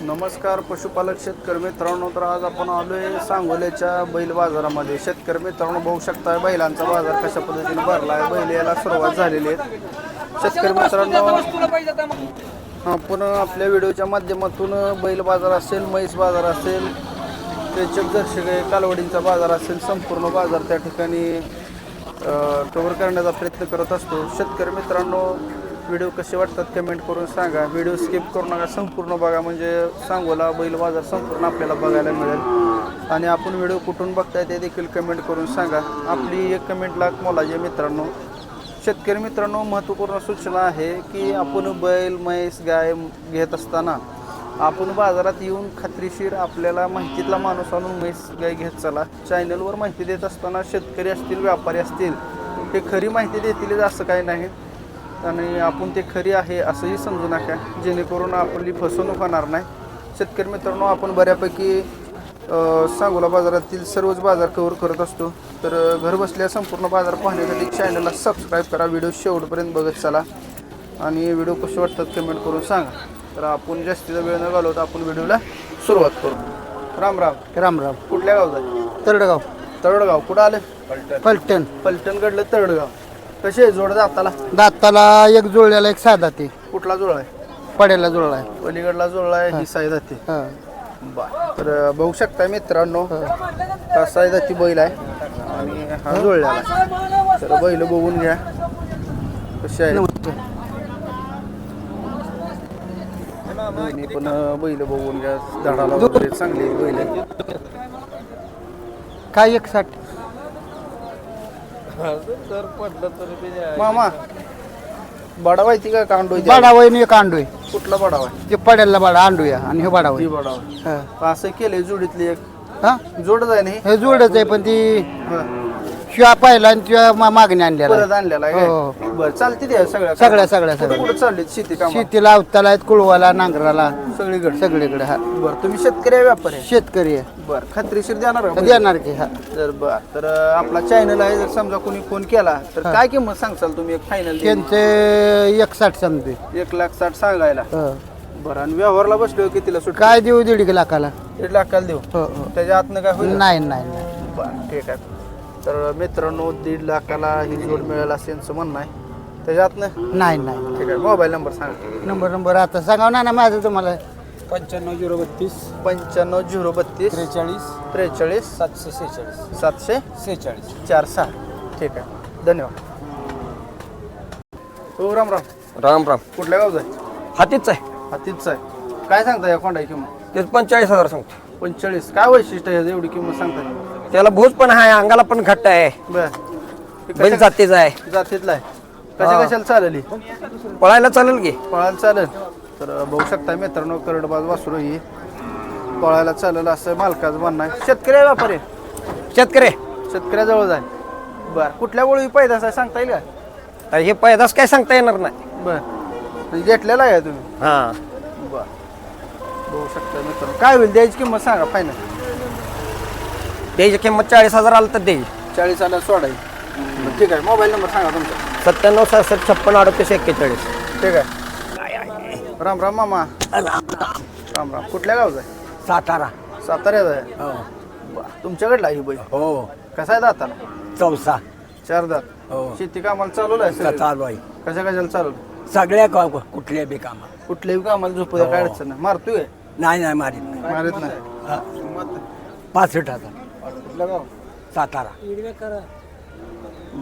नमस्कार पशुपालक शेतकरी मित्रांनो तर आज आपण आलोय सांगोल्याच्या बैल बाजारामध्ये. शेतकरी मित्रांनो बघू शकता बैलांचा बाजार कशा पद्धतीने भरला आहे. बैल याला सुरुवात झालेली आहे. शेतकरी मित्रांनो आपण आपल्या व्हिडिओच्या माध्यमातून बैल बाजार असेल म्हैस बाजार असेल केचप दर्शक कालवडींचा बाजार असेल संपूर्ण बाजार त्या ठिकाणी कव्हर करण्याचा प्रयत्न करत असतो. शेतकरी मित्रांनो व्हिडिओ कसे वाटतात कमेंट करून सांगा. व्हिडिओ स्किप करू नका. संपूर्ण बघा. म्हणजे सांगोला बैल बाजार संपूर्ण आपल्याला बघायला मिळेल. आणि आपण व्हिडिओ कुठून बघताय ते देखील कमेंट करून सांगा. आपली एक कमेंट लाख मोलाचे मित्रांनो. शेतकरी मित्रांनो महत्त्वपूर्ण सूचना आहे की आपण बैल म्हैस गाय घेत असताना आपण बाजारात येऊन खात्रीशीर आपल्याला माहितीतला माणूस आणून म्हैस गाय घेत चला. चॅनलवर माहिती देत असताना शेतकरी असतील व्यापारी असतील ते खरी माहिती देतीलच असं काही नाही. आणि आपण ते खरी आहे असंही समजू नका. जेणेकरून आपली फसवणूक होणार नाही. शेतकरी मित्रांनो आपण बऱ्यापैकी सांगोला बाजारातील सर्वच बाजार कव्हर करत असतो. तर अ, घर बसल्या संपूर्ण बाजार पाहण्यासाठी चॅनलला सबस्क्राईब करा. व्हिडिओ शेवटपर्यंत बघत चला. आणि व्हिडिओ कसे वाटतात कमेंट करून सांगा. तर आपण जास्तीचा वेळ न घालवता आपण व्हिडिओला सुरुवात करू. राम राम. राम राम. कुठल्या गावचा? तरडगाव तळडगाव. कुठं आलं? पलटण पलटणकडलं तळडगाव. कसे आहे जोड जाताला दाताला एक जुळल्याला एक साधा ते. कुठला जोड आहे पड्याला जुळला आहे पलीकडला जोडला आहे ही साई जाते हा. बर तर बघू शकता मित्रांनो हा. साई जाती बैल आहे आणि हा जोडलेला आहे. तर बैल बघून घ्या कसे आहे. दोन्ही पण अ, बैल बघून घ्या. झाडाला वगैरे चांगली बैल. आहे काय एक साठ? मामा बडावा ती का कांडो आहे ती? बाडा वय एक अंडोय कुठला बडावा आहे? ते पड्याला बाडा अंडूया आणि हे बाडा ती वय बडावा असं केलंय जोडीतली एक. हा? जोडच आहे ना हे? हे जुळच आहे पण ती हा. शिवा पाहिला आणि त्या मा- मागणी आणलेला परत आणलेला आहे हो. काय? बरं चालते सगळ्या सगळ्या सगळ्या सगळ्या कुठं चालली शेती काम? शेतीला अवताला आहेत कुळवाला नांगराला. सगळीकडे. सगळीकडे हा. बरं तुम्ही शेतकरी आहे व्यापारी आहे? शेतकरी आहे. बरं खात्रीशीर देणार का? देणार की हा. तर बर तर अं, आपला चॅनल आहे जर समजा कोणी फोन केला तर काय किंमत सांगचाल तुम्ही? एक फायनल त्यांचे एक साठ समजते एक लाख साठ सांगायला. हो. बरं आणि व्यवहारला बसलो कितीला सुट काय देऊ दीड एक लाखाला? दीड लाखाला देऊ? हो हो. त्याच्या आतनं काय होईल? नाही नाही नाही. बरं ठीक आहे. तर मित्रांनो दीड लाखाला ही जोड मिळेल असं यांचं म्हणणं आहे. त्याच्या आतनं नाही नाही. ठीक आहे मोबाईल नंबर सांगा. नंबर नंबर आता सांगा. ना ना माझं तुम्हाला. पंच्याण्णव झिरो बत्तीस. पंच्याण्णव झिरो बत्तीस. त्रेचाळीस. त्रेचाळीस. सातशे सेहेचाळीस. सातशे सेहेचाळीस. चार सहा. ठीक आहे. धन्यवाद. हो राम राम. राम राम. कुठल्या गावचा आहे? हातीच आहे. हातीच आहे. काय सांगता या कोंडाची किंमत? ते पंचेचाळीस हजार सांगतो. पंचेचाळीस. काय वैशिष्ट्य आहे याचं? एवढी किंमत सांगता त्याला भूज पण आहे अंगाला पण घट्ट आहे. बर. बैल जातीचा आहे. जातीतला आहे. कशा कशाला चालेल? पळायला चालेल की? पळायला चालेल. तर बघू शकता मित्रांनो करडबाज वासरू ही पळायला चालेल असं मालकाचं म्हणणं आहे. शेतकरी आहे व्यापारी. आहे? शेतकरी. शेतकऱ्याजवळ जाय बर कुठल्या गोळी पैदास आहे सांगता येईल का? तर हे पैदास काय सांगता येणार नाही. बर. म्हणजे घेतलेला आहे तुम्ही? हा. बर. बघू शकता मित्रांनो. काय होईल द्यायची किंमत सांगा फायनल त्याची किंमत चाळीस हजार आलं तर देईल. चाळीस आला सोडायची बरं, ठीक आहे मोबाईल नंबर सांगा तुमचा. सत्त्याण्णव सहासष्ट छप्पन अडतीस एक्केचाळीस. ठीक आहे. राम राम मामा. राम राम. कुठल्या गावचा आहे? सातारा. साताऱ्याचा आहे? बरं तुमच्याकडला ही बैल. हो. कसा आहे दाताला चौसा. चार दात. हो. शेती कामाला चालवलं आहे सगळं? चालू आहे. कशा कशाला चालवलं? सगळ्या का कुठल्या बी कामा कुठल्याही कामाला झोपू काय अडचण नाही. मारतोय? नाही नाही मारीत नाही. मारत नाही. पासष्ट हजार. कुठल्या गाव सातारा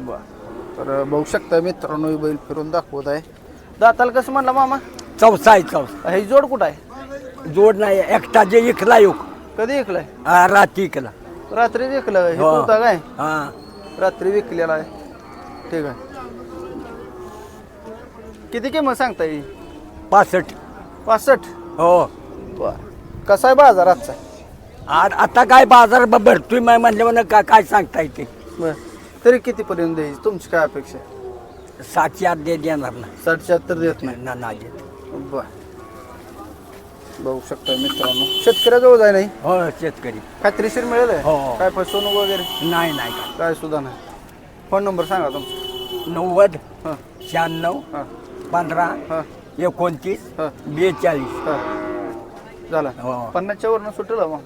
बर. तर बघू शकता मित्रांनो ही बैल फिरून दाखवत आहे. दाताला कसं म्हणला मामा? चौसा आहे चौसा. ही जोड कुठं आहे? जोड नाही एकटा जे इकला युग कधी विकलाय हा, रात्री इकला. रात्री विकलं हे हो. होता काय? हा. रात्री विकलेला आहे. ठीक आहे. किती किंमत सांगता येईल पासष्ट. पासष्ट? हो. बर. कसा आहे बाजार आजचा? आ- आता काय बाजार ब- भरतोय मा- म्हणल्यावर काय काय सांगता येते? बर. तरी कितीपर्यंत द्यायची? तुमची काय अपेक्षा आहे? सातशे आठ दे देणार ना. साठ शहात्तर देत नाही. ना ना देत. बर. बघू शकता मित्रांनो. शेतकऱ्याजवळ जाय नाही? हो शेतकरी. खात्रीशीर मिळेल? आहे? हो. काय फसवणूक वगैरे? नाही नाही काय काय सुद्धा नाही. फोन नंबर सांगा तुमचा. नव्वद हां. शहाण्णव हां. पंधरा हां. एकोणतीस हां. बेचाळीस. हां. झाला. हो. पन्नासच्या वरनं सुटलं मग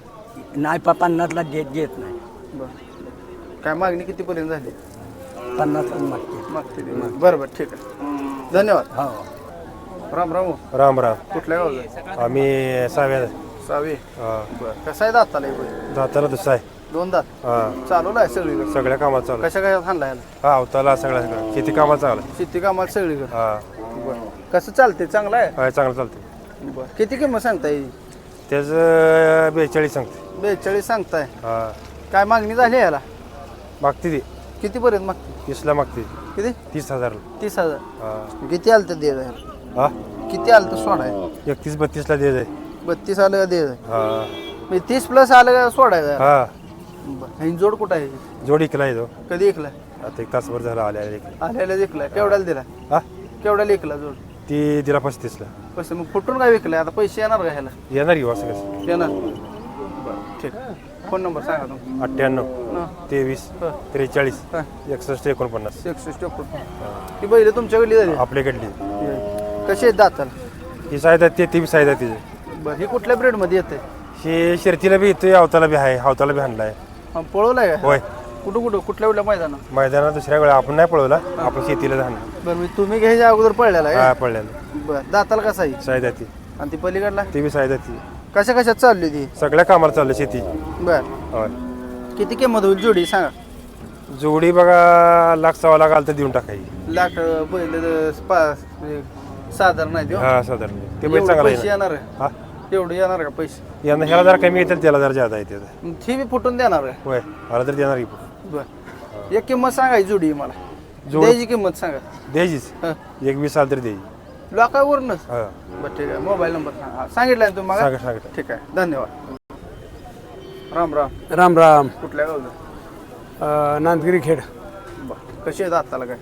नाही पा पन्नासला देत घेत नाही. बरं. काय मागणी कितीपर्यंत झाली? पन्नासला मागते. मागते ते. बरं बरं ठीक आहे. धन्यवाद. हो. राम राम राम राम. कुठल्या गावचा आम्ही सहाव्या सावे हा. बरं. कसं आहे दाताला हे बैल? जाताना दुसरा आहे. दोन दात? हा. चालवलं आहे सगळीकडे? सगळ्या कामात चालू आहे. कशा काय याला हा अवताला सगळ्या सगळं शेती कामात चालू आहे. शेती कामाला सगळीकडे? हा. बरं. कसं चालते चांगलं आहे? हा चांगलं चालते बरं. किती किंमत सांगताय? त्याचं बेचाळीस सांगते बेचाळीस सांगताय. हा. काय मागणी झाली याला? मागते ती. कितीपर्यंत मागते? तीसला मागते. किती? तीस हजार तीस हजार. हा. किती आलं तर दे हा? किती आलं तर सोडाय एकतीस बत्तीसला दे जाय. बत्तीस आलं का दे जाय? हा. म्हणजे तीस प्लस आलं का सोडायचं हा. बरं. जोड कुठं आहे? जोडी इकला आहे तो. कधी ऐकलाय आता एक तासभर झाला आल्या आल्या आल्याला विकलाय केवढ्याला दिला? हा? केवढ्याला विकला जोड? ती दिला पस्तीसला पैसे मग फुटून काय विकलाय? आता पैसे येणार का ह्याला? येणार येऊ असं कसं येणार. बरं ठीक. फोन नंबर सांगा तुम्ही अठ्ठ्याण्णव हं. तेवीस हं. त्रेचाळीस हं. एकसष्ट एकोणपन्नास. एकसष्ट ही. बैल तुमच्याकडली झाली आपल्याकडली कशी आहेत दाताला? ही आहे ते ती आहे तिची. बरं ही कुठल्या ब्रेडमध्ये येते हे शर्तीला बी येतोय अवताला बी आहे अवताला बी हाणलाय. हा पळवलाय का? होय. कुठं कुठं? कुठल्या कुठल्या मैदानात? मैदानात दुसऱ्या वेळा आपण नाही पळवला आपण शेतीला जाणार. बरं तुम्ही घ्यायच्या अगोदर पळलेला हा आहे पळल्याला बरं दाताला कसा आहे? साईद आहे ती आणि ती पलीकडला? ती बी साईद आहे ती कशा कशात चालली ती? सगळ्या कामाला चाललं शेती. बर. होय. किती किंमत होईल जोडी सांगा. जोडी बघा लाख सव्वा लाख आलं तर देऊन टाकायची. लाख पहिले म्हणजे साधारण नाही देऊ हा साधारण ते चांगला पैसे येणार हा? आहे एवढे येणार का पैसे? यांना ह्याला जरा कमी येतील त्याला जरा जादा येते ती बी फुटून देणार आहे. होय आला तर देणार की बर. एक किंमत सांगायची जोडी मला. जोड- द्यायची किंमत सांगा. द्यायचीच. हं. एक वीस आलं तरी द्यायची. लोकांवरूनच? हा. बरं ठीक आहे. मोबाईल नंबर सांगा. सांगितलं ना तुम्ही सांगा सांगा ठीक आहे. धन्यवाद. राम राम. राम राम. कुठल्या गावचं? अ, नांदगिरी खेड. बरं. कशी आहे दाताला काय?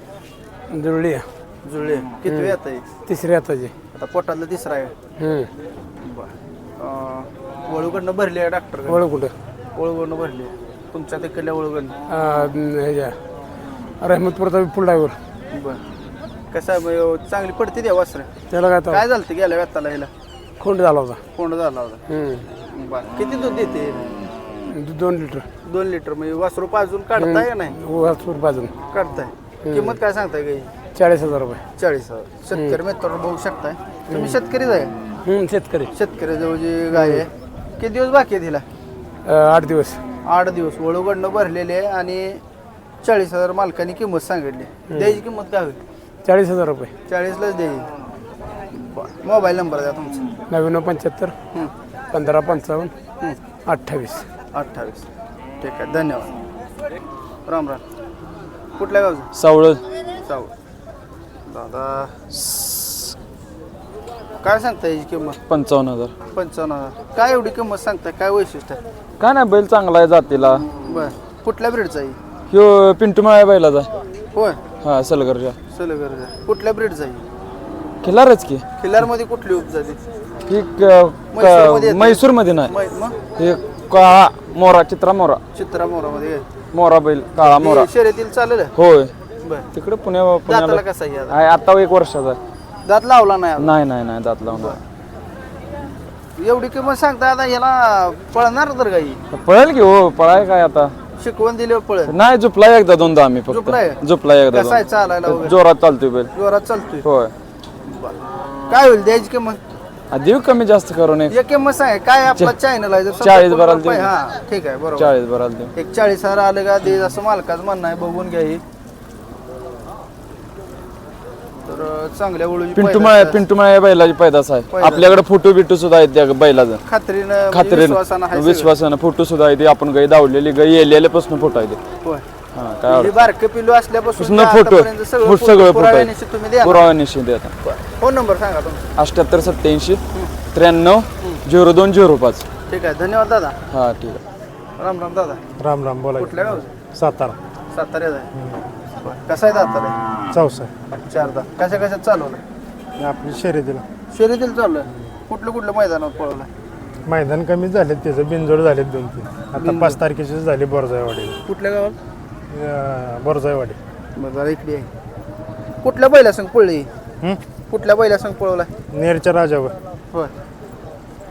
जुळली. जुळले. किती वेळ येत आहे तिसरी आताची आता पोटातलं तिसरा आहे. हम्म. बरं. वळूकडनं भरली आहे डॉक्टर ओळख कुठं? वळूकडनं भरली आहे. तुमच्या तिकडल्या ह्याच्या रहमतपूरचा फुल ड्रायव्हर बर. कसं आहे मग चांगली पडते द्या वासर? त्याला काय काय झालं ते गेल्या व्यताला हिला? खोंड झाला होता. कोंड झाला होता. हम्म. बर. किती दूध देते? दो- दोन लिटर दोन लिटर म्हणजे वासरू पाजून काढताय का नाही? वासपूर बाजून काढताय. किंमत काय सांगताय काही? चाळीस हजार रुपये. चाळीस हजार. शेतकरी मित्रांनो बघू शकताय. तुम्ही शेतकरीच आहे? हम्म, शेतकरी. शेतकऱ्याजवळ जी गाय आहे. किती दिवस बाकी आहे तिला अ, आठ दिवस. आठ दिवस. वळूकडनं भरलेले आहे आणि चाळीस हजार मालकाने किंमत सांगितली. द्यायची किंमत काय होईल? चाळीस हजार रुपये. चाळीसलाच द्यायची. मोबाईल नंबर द्या तुमचा. नव्याण्णव पंच्याहत्तर हं. पंधरा पंचावन्न हं. अठ्ठावीस. अठ्ठावीस. ठीक आहे. धन्यवाद. राम राम. कुठल्या गावचं? सावळ जाऊ दादा. काय सांगता याची किंमत? पंचावन्न हजार. पंचावन्न हजार. काय एवढी किंमत सांगताय? काय वैशिष्ट्य आहे? काय नाही बैल चांगला आहे जातीला. बर. कुठल्या ब्रीडचा आहे? ह्यो पिंटू माळ्या बैलाचा होय. हा सलगरच्या. सलगर कुठल्या ब्रीडचा आहे? खिलारच की. खिल्लारमध्ये कुठली उपजाती? ही म्हैसूरमध्ये येते. म्हैसूरमध्ये नाही. मै- मग? हे काळा मोरा चित्रा मोरा. चित्रा मोरामध्ये आहे. मोरा बैल काळा मोरा. शर्यतील चालेल होय. बर. तिकडे पुण्या पुण्याला कसा आहे आता? आहे आता एक वर्षाचा दात लावला नाही अजून. नाही नाही नाही दात लावून एवढी किंमत सांगता आता याला पळणार तर काही. पळेल की हो पळाय काय आता? शिकवण दिल्यावर पळेल. नाही झुपलाय एकदा दोनदा आम्ही फक्त. झोपलाय? झुपलाय एकदा कसा आहे दोनदा. चालायला वगैरे? जोरात चालतोय बैल. जोरात चालतोय? होय. काय होईल द्यायची किंमत? आ, देऊ कमी जास्त करून एक. एक किंमत सांग. काय आपला चॅनल आहे? जर समजा चाळीस कोणाला भरायला पाहिजे- देऊ. हा ठीक आहे बरोबर. चाळीस भराल देऊ. एक चाळीस हजार आलं का दे असं मालकाचं म्हणणं आहे बघून घ्या ही तर अं, चांगल्या वळूची पिंटू माळ्या. पिंटू माळ्या बैलाची पैदास आहे. आपल्याकडे फोटो बिटू सुद्धा आहेत त्या बैलाचं. खात्रीनं म्हणजे खात्रीनं विश्वासानं आहे सगळं. विश्वासानं फोटो सुद्धा आहे आपण गाई दावलेली गाई येलेल्यापासून फोटो आहे होय. हा काय ही बारकं पिल्लू असल्यापासून पासून फोटो. आतापर्यंत सगळं फुट सगळं फोटो पुराव्यानिशी तुम्ही आहे द्या पुरावा निश्चित आता फोन नंबर सांगा तुमचा. अठ्याहत्तर सत्याऐंशी त्र्याण्णव झिरो दोन झिरो पाच. ठीक आहे. धन्यवाद दादा. हा ठीक आहे. राम राम दादा. राम राम बोला कुठल्या गावचं? सातारा. आहे. कसा आहे दातारा चौसा चार दात कशा कशात चालवलं? आपली शर्यतीला. शर्यतील चाललं? कुठलं कुठलं मैदानात पळवलं? मैदान कमी झाले त्याचं बिनजोड झालेत दोन तीन. आता पाच तारखेचे झाले बोरजायवाडी कुठल्या गावात? बोरजायवाडी बरं जरा इकडे आहे कुठल्या बैला संग पळली? कुठल्या बैला संग पळवला नेरच्या राजावर. होय.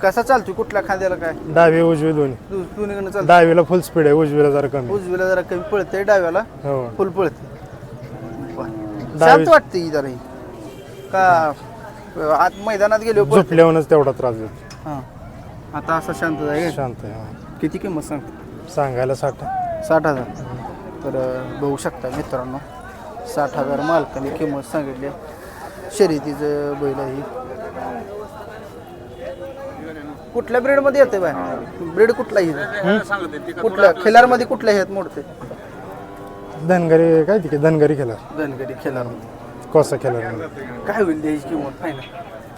कसा चालतोय? कुठल्या खांद्याला काय? डावी उजवी दोन्ही. दोन्हीकडनं चालतो डावीला फुल स्पीड आहे उजवीला जरा कमी. उजवीला जरा कमी पळते डाव्याला. हो. फुल पळते शांत वाटते ही जरा ही. का आत मैदानात गेलो झोपल्यावरच तेवढा त्रास देतो हा. आता असं शांत आहे शांत आहे हा. किती किंमत सांग? सांगायला साठ साठ हजार. तर अं, बघू शकता मित्रांनो. साठ हजार मालकाने किंमत सांगितली. आहे. शर्यतीचं बैल आहे ही. कुठल्या ब्रेडमध्ये येते बाय? ब्रेड कुठला ही? कुठल्या खिलारमध्ये कुठल्या आहेत मोडते धनगरी काय तिकडे? धनगरी खेळा धनगरी खिलार कोसा खेळा काय होईल द्यायची किंमत फायनल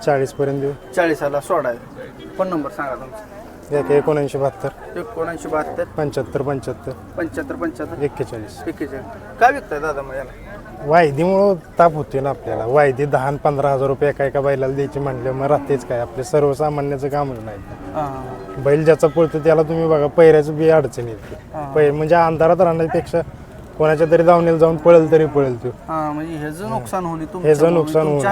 चाळीस पर्यंत देऊ. चाळीसाला सोडा. फोन नंबर सांगा तुमचा. एक एकोणऐंशी बहात्तर. एकोणऐंशी बहात्तर. पंच्याहत्तर पंच्याहत्तर. पंच्याहत्तर पंच्याहत्तर. एक्केचाळीस. एकेचाळीस काय विकताय दादा मग याला? वायदीमुळं ताप होते ना आपल्याला. वायदी दहा आणि पंधरा हजार रुपये एका एका बैलाला द्यायची म्हणलं मग राहतेच काय? आपले सर्वसामान्याचं कामच नाही. हां. बैल ज्याचा पळतो त्याला तुम्ही बघा पैऱ्याचं बी अडचण येते. पै म्हणजे अंधारात राहण्यापेक्षा कोणाच्या तरी दावणीला जाऊन पळेल तरी पळेल तो. हा म्हणजे ह्याचं नुकसान होणे ह्याचं नुकसान होऊ तुमच्या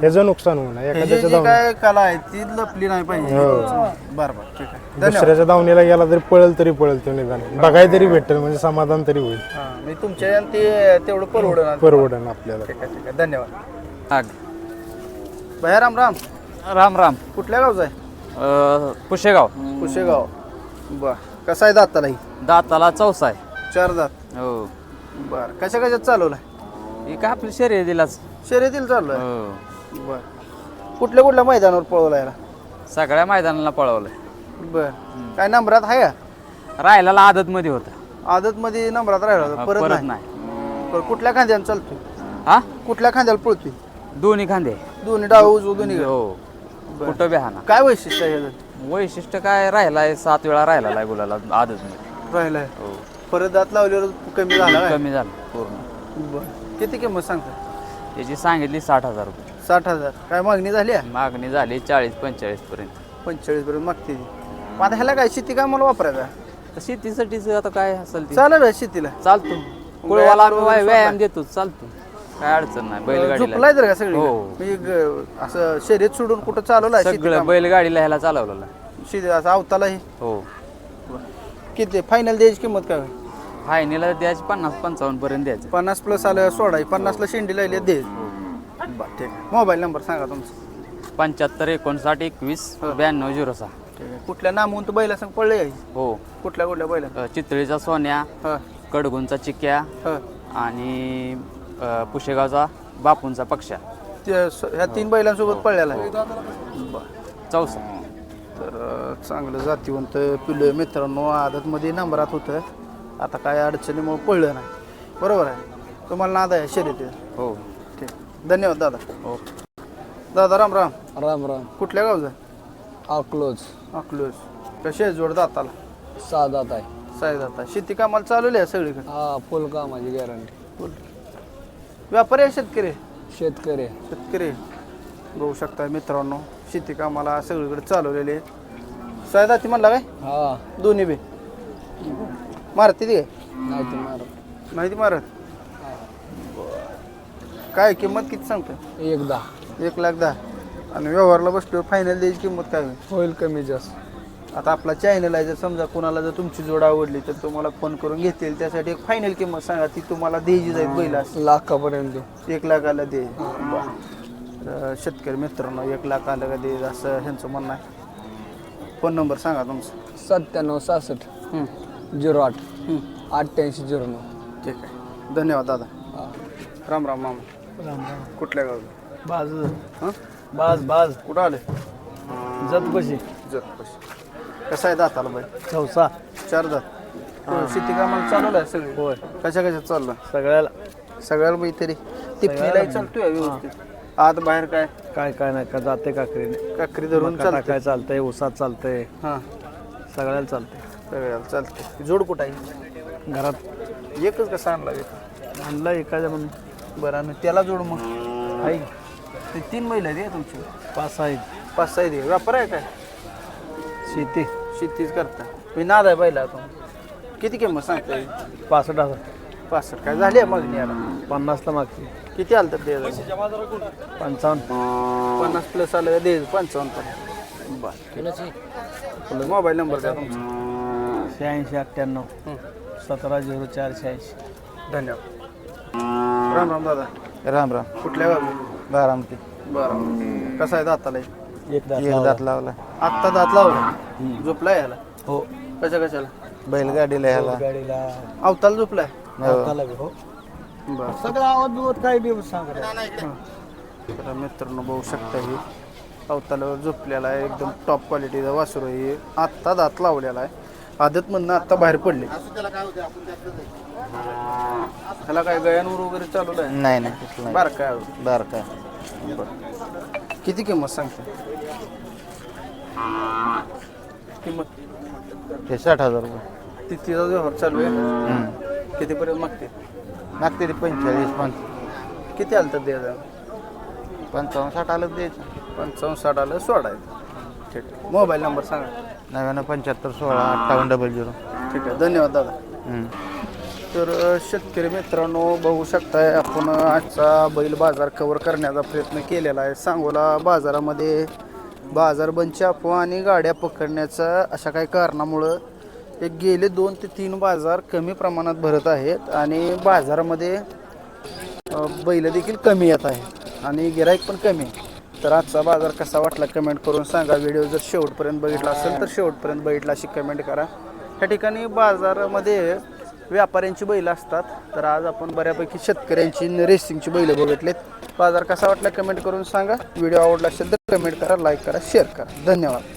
ह्याचं नुकसान होऊ नये ह्याची एखाद्याच्या जी दावणी काय कला आहे ती लपली नाही पाहिजे. हो. बरं बरं ठीक आहे. धन्यवाद. दुसऱ्याच्या दावणीला गेला तरी पळेल तरी पळेल तो निदान. बघाय तरी भेटेल म्हणजे समाधान तरी होईल. हा मी तुमच्या यानं ते तेवढं परवडणार. परवडेल आपल्याला. ठीक आहे ठीक आहे. धन्यवाद. आग. भया राम राम. राम राम. कुठल्या गावचा आहे? अ, पुशेगाव. कुशेगाव बर. कसा आहे दाताला ही? दाताला चौसा आहे. चार दात. हो. बर. कशा कशात चालवलाय? ही काय आपली शर्यत दिलाच. शर्यतील चाललोय? हो. बर. कुठल्या कुठल्या मैदानावर पळवला याला? सगळ्या मैदानाला पळवलंय. बर. काय नंबरात आहे का? राहिला आदत मध्ये होता. आदत मध्ये नंबरात राहिला होता परत परत नाही. नाही. बरं, कुठल्या खांद्यानं चालतोय? हा? कुठल्या खांद्याला पळतोय? दोन्ही खांदे. दोन्ही डाव उजव दोन्ही हो. कुठं बेहाना काय वैशिष्ट्य आहे? वैशिष्ट्य काय राहिलाय सात वेळा राहिला गुलाला आदत मध्ये राहिलाय. हो. परत दात लावल्यावर कमी झाला काय? कमी झालं पूर्ण. बरं. किती किंमत सांगता? त्याची सांगितली साठ हजार रुपये. साठ हजार. काय मागणी झाली आहे? मागणी झाली चाळीस पंचेचाळीस पर्यंत. पंचेचाळीस पर्यंत मागते ती. मग आता ह्याला काय शेती काय मला वापरायचा? तर शेतीसाठीच आता काय असेल ते? चालेल शेतीला. चालतो. कुळवाला आम्ही वगैरे व्याय- व्यायाम देतो चालतो. काय अडचण नाही बैलगाडीला. झोपलाय तर का सगळी? हो. मी ग- असं शर्यत सोडून कुठं चालवलाय शेती सगळं बैलगाडीला ह्याला चालवलेलं शेती असं अवतालाही हो. किती? फायनल द्यायची किंमत काय? होईल? फायनल द्यायची पन्नास पंचावन्न पर्यंत द्यायचं. पन्नास प्लस आलं सोडा. पन्नासला शेंडी लागली दे. बरं ठीक. आहे मोबाईल नंबर सांगा तुमचा. पंच्याहत्तर एकोणसाठ एकवीस ब्याण्णव झिरो सहा. ठीक आहे. कुठल्या नामवंत बैला सांग पडले हो. कुठल्या कुठल्या बैला अ, चितळीचा सोन्या हा. कडगुंचा चिक्या हा. आणि अ, पुशेगावचा बापूंचा पक्षा. त्या ह्या तीन बैलांसोबत पळलेला आहे. बरं. चौसा. तर चांगलं जातीवंत पिल्लं मित्रांनो. आदतमध्ये नंबरात होतं. आता काय अडचणीमुळे पळलं नाही. बरोबर आहे. तुम्हाला नाद आहे शर्यती हो. ठीक. धन्यवाद दादा. हो. दादा राम राम. राम राम. कुठल्या गावचा? अक्लोज. अकलूज. कशी आहे जोड दाताला साधात आहे. साई दाता शेती कामाला चालवली आहे सगळीकडे? हा फुल कामाची गॅरंटी व्यापारी आहे शेतकरी? शेतकरी. शेतकरी. बघू शकता मित्रांनो. शेती कामाला सगळीकडे चालवलेले साई दाती म्हणला काय? हा. दोन्ही बी. मारते ती काय? नाही ते मार माहिती मारत? काय किंमत किती सांगतो? एकदा एक लाख दहा. आणि व्यवहारला बसलो फायनल द्यायची किंमत काय? होईल होईल कमी जास्त. आता आपला चॅनल आहे जर समजा कोणाला जर तुमची जोड आवडली तर तुम्हाला फोन करून घेतील. त्यासाठी एक फायनल किंमत सांगा ती तुम्हाला द्यायची जाईल पहिला लाखापर्यंत. देऊ. एक लाखाला दे. तर शेतकरी मित्रांनो एक लाख आलं का दे असं ह्यांचं म्हणणं आहे. फोन नंबर सांगा तुमचा. सत्त्याण्णव सहासष्ट हं, झिरो आठ हं. अठ्ठ्याऐंशी झिरो नऊ. ठीक आहे. धन्यवाद दादा. राम राम मामा. कुठल्या गावला बाज. हां? बाज बाज. कुठं आले? जत कशी जर कसं आहे दाताला बाई? चौसा. चार दात. शेती कामाला चालवलं आहे सगळी? होय. कशा कशात चाललं? सगळ्याला. सगळ्याला बाई तरी. टिपणीलाही चालतोय व्यवस्थित. आत बाहेर काय? काय काय नाही का जाते काकडीने काकरी धरून काय चालतंय. उसात चालतंय. हां. सगळ्याला चालतंय. सगळ्याला चालतंय. जोड कुठं आहे? घरात. एकच कसा आणला एक? आणला एखाद्या म्हणून. बरं आणि त्याला जोड मग? आहे. ते तीन महिला आहेत हे तुमची? पाच आहेत. पाच सहा दे व्यापार आहे काय? शेती. शेतीच करता. मी नाद आहे पहिला आता किती किंमत सांगताय? पासष्ट हजार. पासष्ट. काय झाली आहे मागणी याला पन्नासला मागते. किती आलं तर द्यायचं पंचावन्न. पन्नास प्लस आलं का द्यायचं पंचावन्न पर्यंत बरं. मोबाईल नंबर द्या तुमचा. शहाऐंशी अठ्ठ्याण्णव सतरा झिरो चार शहाऐंशी. धन्यवाद. राम राम दादा. राम राम. कुठल्या गावी? बारामती. बरं. कसा आहे दाताला एक एक दात लावला आत्ता दात लावला झोपलाय याला हो. कशा कशाला? बैलगाडीला ह्याला. गाडीला अवताला झोपलाय? हो. बरं. सगळं बिवत काय बी सांग तर मित्रांनो बघू शकता ही. अवतालावर झोपलेला आहे एकदम टॉप क्वालिटीचा वासरू आहे आत्ता दात लावलेला आहे. आदत म्हणणं आत्ता बाहेर पडले. ह्याला काय गयांवर वगैरे चालू आहे? नाही नाही बरं काय? बार काय बरं. किती किंमत सांगते? किंमत ते साठ हजार रुपये. ती तिचा व्यवहार चालू आहे. कितीपर्यंत मागते? मागते ते पंचेचाळीस पंच किती आलं तर द्यायचं पंचावन्न साठ आलं द्यायचं. पंचावन्न साठ आलं सोडायचं ठीक आहे. मोबाईल नंबर सांगा. नव्याण्णव पंच्याहत्तर सोळा अठ्ठावन्न डबल झिरो. ठीक आहे. धन्यवाद दादा. हम्म. तर अ, शेतकरी मित्रांनो बघू शकताय आपण आजचा बैल बाजार कव्हर करण्याचा प्रयत्न केलेला आहे. सांगोला बाजारामध्ये बाजार बंदची अफवा आणि गाड्या पकडण्याचा अशा काही कारणामुळं एक गेले दोन ते तीन बाजार कमी प्रमाणात भरत आहेत आणि बाजारामध्ये बैलं बैल देखील कमी येत आहेत आणि गिराईक पण कमी आहे. तर आजचा बाजार कसा वाटला कमेंट करून सांगा. व्हिडिओ जर शेवटपर्यंत बघितला असेल तर शेवटपर्यंत बघितला अशी कमेंट करा. ह्या ठिकाणी बाजारामध्ये व्यापाऱ्यांची बैलं असतात तर आज आपण बऱ्यापैकी शेतकऱ्यांची रेसिंगची बैलं बघितलेत. बाजार कसा वाटला कमेंट करून सांगा. व्हिडिओ आवडला असेल तर कमेंट करा लाईक करा शेअर करा. धन्यवाद.